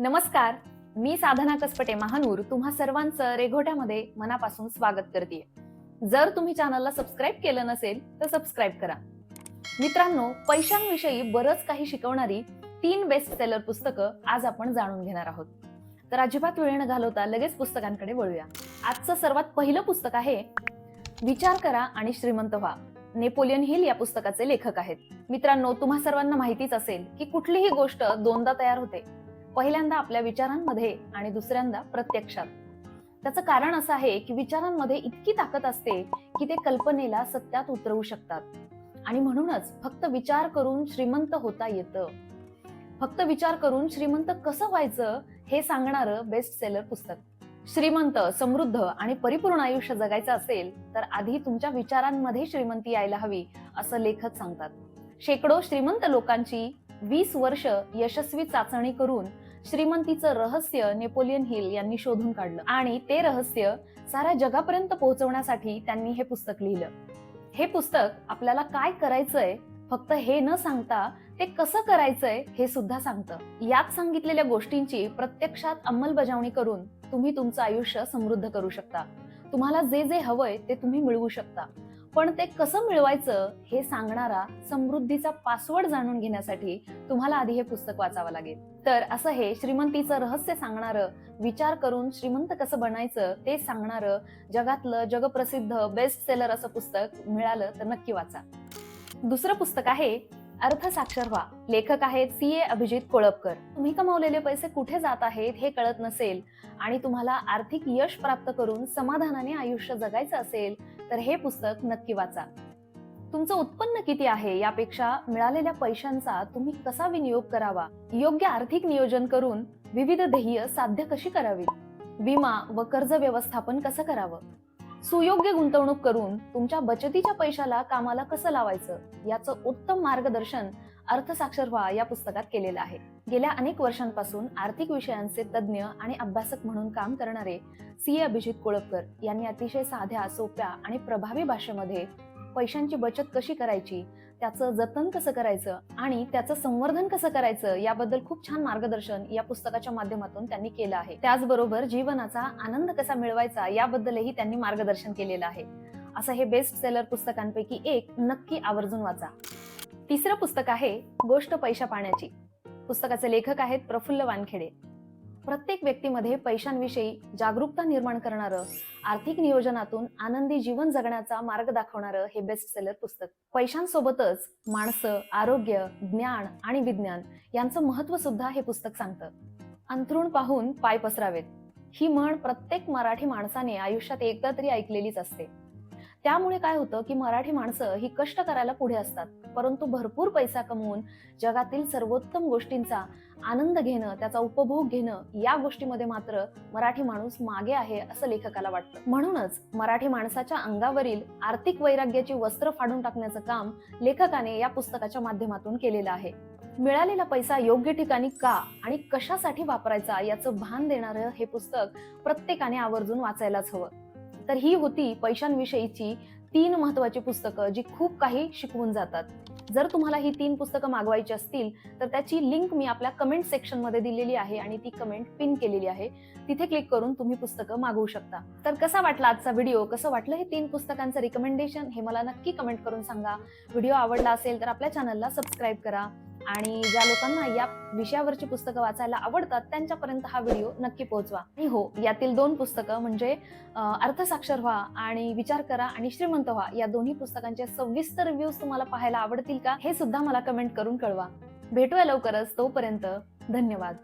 नमस्कार. मी साधना कसपटे महानूर तुम्हा सर्वांचं रेघोट्यामध्ये मनापासून स्वागत करते जर तुम्ही चॅनलला सबस्क्राईब केलं नसेल तर सबस्क्राईब करा. मित्रांनो पैशांविषयी बरंच काही शिकवणारी तीन बेस्ट सेलर पुस्तकं आज आपण जाणून घेणार आहोत. तर अजिबात वेळ न घालवता लगेच पुस्तकांकडे वळूया. आजचं सर्वात पहिलं पुस्तक आहे विचार करा आणि श्रीमंत व्हा. नेपोलियन हिल या पुस्तकाचे लेखक आहेत. मित्रांनो तुम्हा सर्वांना माहितीच असेल की कुठलीही गोष्ट दोनदा तयार होते. पहिल्यांदा आपल्या विचारांमध्ये आणि दुसऱ्यांदा प्रत्यक्षात. त्याचं कारण असं आहे की विचारांमध्ये इतकी ताकद असते की ते कल्पनेला सत्यात उतरवू शकतात. आणि म्हणूनच फक्त विचार करून श्रीमंत होता येतं. फक्त विचार करून श्रीमंत कसं व्हायचं हे सांगणारं बेस्ट सेलर पुस्तक. श्रीमंत समृद्ध आणि परिपूर्ण आयुष्य जगायचं असेल तर आधी तुमच्या विचारांमध्ये श्रीमंती यायला हवी असं लेखक सांगतात. शेकडो श्रीमंत लोकांची वीस वर्ष यशस्वी चाचणी करून श्रीमंतीचं रहस्य नेपोलियन हिल यांनी शोधून काढलं. आणि ते रहस्य साऱ्या जगापर्यंत पोहोचवण्यासाठी त्यांनी हे पुस्तक लिहिलं. हे पुस्तक आपल्याला काय करायचंय फक्त हे न सांगता ते कसं करायचंय हे सुद्धा सांगतं. यात सांगितलेल्या गोष्टींची प्रत्यक्षात अंमलबजावणी करून तुम्ही तुमचं आयुष्य समृद्ध करू शकता. तुम्हाला जे जे हवंय ते तुम्ही मिळवू शकता. पण ते कसं मिळवायचं हे सांगणारा समृद्धीचा पासवर्ड जाणून घेण्यासाठी तुम्हाला आधी हे पुस्तक वाचावं लागेल. तर असं हे श्रीमंतीचं रहस्य सांगणारं विचार करून श्रीमंत कसं बनायचं ते सांगणारं जगातलं जगप्रसिद्ध बेस्ट सेलर असं पुस्तक मिळालं तर नक्की वाचा. दुसरं पुस्तक आहे अर्थसाक्षर व्हा. लेखक आहेत सी ए अभिजित कोळपकर. तुम्ही कमावलेले पैसे कुठे जात आहेत हे कळत नसेल आणि तुम्हाला आर्थिक यश प्राप्त करून समाधानाने आयुष्य जगायचं असेल तर हे पुस्तक नक्की वाचा. तुमचं उत्पन्न किती आहे? यापेक्षा मिळालेल्या पैशांचा तुम्ही कसा विनियोग करावा? योग्य आर्थिक नियोजन करून विविध ध्येय साध्य कशी करावी विमा व कर्ज व्यवस्थापन कसं करावं? सुयोग्य गुंतवणूक करून तुमच्या बचतीच्या पैशाला कामाला कसं लावायचं? याचं उत्तम मार्गदर्शन अर्थसाक्षर व्हा या पुस्तकात केलेलं आहे. गेल्या अनेक वर्षांपासून आर्थिक विषयांचे तज्ज्ञ आणि अभ्यासक म्हणून काम करणारे सी ए अभिजित कोळपकर यांनी अतिशय साध्या सोप्या आणि प्रभावी भाषेमध्ये पैशांची बचत कशी करायची त्याचं जतन कसं करायचं आणि त्याचं संवर्धन कसं करायचं याबद्दल खूप छान मार्गदर्शन या पुस्तकाच्या माध्यमातून त्यांनी केलं आहे. त्याचबरोबर जीवनाचा आनंद कसा मिळवायचा याबद्दलही त्यांनी मार्गदर्शन केलेलं आहे. असं हे बेस्ट सेलर पुस्तकांपैकी एक नक्की आवर्जून वाचा. तिसरं पुस्तक आहे गोष्ट पैशा पाण्याची. पुस्तकाचे लेखक आहेत प्रफुल्ल वानखेडे. प्रत्येक व्यक्तीमध्ये पैशांविषयी जागरूकता निर्माण करणारं आर्थिक नियोजनातून आनंदी जीवन जगण्याचा मार्ग दाखवणारं हे बेस्ट सेलर पुस्तक. पैशांसोबतच माणसं आरोग्य ज्ञान आणि विज्ञान यांचं महत्त्व सुद्धा हे पुस्तक सांगतं. अंथरुण पाहून पाय पसरावेत. ही म्हण प्रत्येक मराठी माणसाने आयुष्यात एकदा तरी ऐकलेलीच असते. त्यामुळे काय होतं की मराठी माणसं ही कष्ट करायला पुढे असतात. परंतु भरपूर पैसा कमवून जगातील सर्वोत्तम गोष्टींचा आनंद घेणं त्याचा उपभोग घेणं या गोष्टीमध्ये मात्र मराठी माणूस मागे आहे असं लेखकाला वाटतं. म्हणूनच मराठी माणसाच्या अंगावरील आर्थिक वैराग्याची वस्त्र फाडून टाकण्याचं काम लेखकाने या पुस्तकाच्या माध्यमातून केलेलं आहे. मिळालेला पैसा योग्य ठिकाणी का आणि कशासाठी वापरायचा याचं भान देणारं हे पुस्तक प्रत्येकाने आवर्जून वाचायलाच हवं. तर ही होती पैशांविषयीची तीन महत्वाची पुस्तकं जी खूप काही शिकवून जातात. जर तुम्हाला ही तीन पुस्तकं मागवायची असतील तर त्याची लिंक मी आपल्या कमेंट सेक्शनमध्ये दिलेली आहे आणि ती कमेंट पिन केलेली आहे. तिथे क्लिक करून तुम्ही पुस्तकं मागवू शकता. तर कसा वाटला आजचा व्हिडिओ कसं वाटलं हे तीन पुस्तकांचं रिकमेंडेशन हे मला नक्की कमेंट करून सांगा. व्हिडिओ आवडला असेल तर आपल्या चॅनलला सबस्क्राईब करा. आणि ज्या लोकांना या विषयावरची पुस्तकं वाचायला आवडतात त्यांच्यापर्यंत हा व्हिडिओ नक्की पोहोचवा. आणि हो यातील दोन पुस्तकं म्हणजे अर्थसाक्षर व्हा आणि विचार करा आणि श्रीमंत व्हा या दोन्ही पुस्तकांचे सविस्तर रिव्ह्यूज तुम्हाला पाहायला आवडतील का हे सुद्धा मला कमेंट करून कळवा. भेटूया लवकरच तोपर्यंत धन्यवाद.